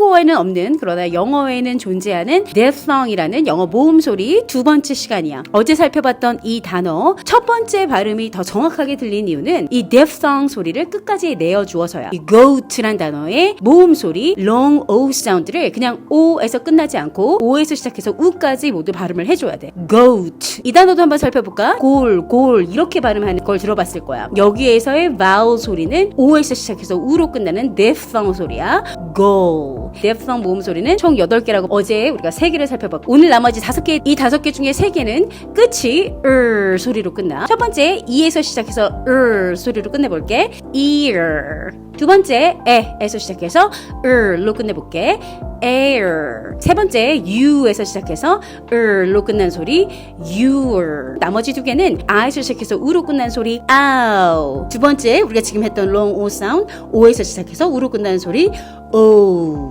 한국어에는 없는 그러나 영어에는 존재하는 diphthong이라는 영어 모음 소리 두 번째 시간이야. 어제 살펴봤던 이 단어 첫 번째 발음이 더 정확하게 들린 이유는 이 diphthong 소리를 끝까지 내어 주어서야. 이 goat란 단어의 모음 소리 long o 사운드를 그냥 o에서 끝나지 않고 o에서 시작해서 u까지 모두 발음을 해줘야 돼. goat 이 단어도 한번 살펴볼까? 골, 골 이렇게 발음하는 걸 들어봤을 거야. 여기에서의 vowel 소리는 o에서 시작해서 u로 끝나는 diphthong 소리야. go. Diphthong 모음 소리는 총 8개라고 어제 우리가 3개를 살펴봤고 오늘 나머지 5개, 이 5개 중에 3개는 끝이 er 소리로 끝나. 첫 번째 e에서 시작해서 er 소리로 끝내볼게. ear. 두 번째 에에서 시작해서 er로 끝내볼게. air. 세 번째 u에서 시작해서 er로 끝난 소리 your. 나머지 두 개는 a에서 시작해서 u로 끝난 소리 ow. 두 번째 우리가 지금 했던 o 사운드 o에서 시작해서 u로 끝나는 소리 o.